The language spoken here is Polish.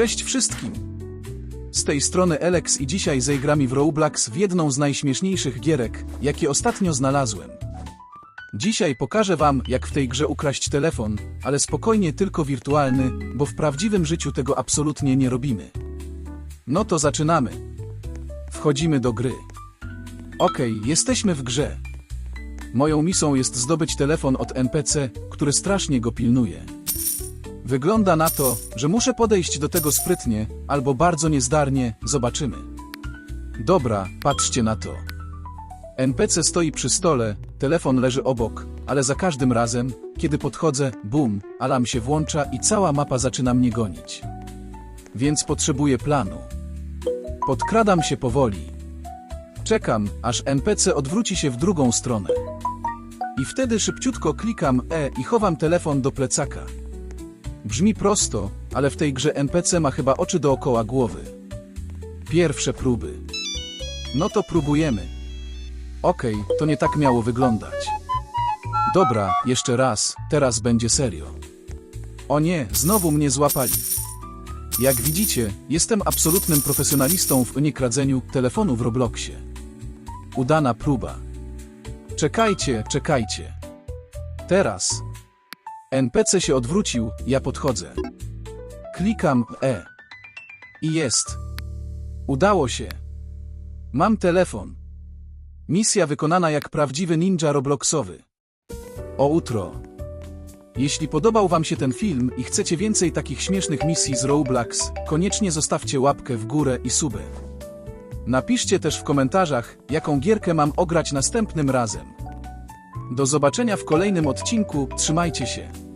Cześć wszystkim! Z tej strony Alex i dzisiaj zaigramy w Roblox w jedną z najśmieszniejszych gierek, jakie ostatnio znalazłem. Dzisiaj pokażę wam, jak w tej grze ukraść telefon, ale spokojnie tylko wirtualny, bo w prawdziwym życiu tego absolutnie nie robimy. No to zaczynamy. Wchodzimy do gry. Okej, jesteśmy w grze. Moją misją jest zdobyć telefon od NPC, który strasznie go pilnuje. Wygląda na to, że muszę podejść do tego sprytnie, albo bardzo niezdarnie, zobaczymy. Dobra, patrzcie na to. NPC stoi przy stole, telefon leży obok, ale za każdym razem, kiedy podchodzę, bum, alarm się włącza i cała mapa zaczyna mnie gonić. Więc potrzebuję planu. Podkradam się powoli. Czekam, aż NPC odwróci się w drugą stronę. I wtedy szybciutko klikam E i chowam telefon do plecaka. Brzmi prosto, ale w tej grze NPC ma chyba oczy dookoła głowy. Pierwsze próby. No to próbujemy. Okej, to nie tak miało wyglądać. Dobra, jeszcze raz, teraz będzie serio. O nie, znowu mnie złapali. Jak widzicie, jestem absolutnym profesjonalistą w niekradzeniu telefonu w Robloxie. Udana próba. Czekajcie, czekajcie. Teraz. NPC się odwrócił, ja podchodzę. Klikam E. I jest. Udało się. Mam telefon. Misja wykonana jak prawdziwy ninja Robloxowy. O utro. Jeśli podobał Wam się ten film i chcecie więcej takich śmiesznych misji z Roblox, koniecznie zostawcie łapkę w górę i subę. Napiszcie też w komentarzach, jaką gierkę mam ograć następnym razem. Do zobaczenia w kolejnym odcinku, trzymajcie się.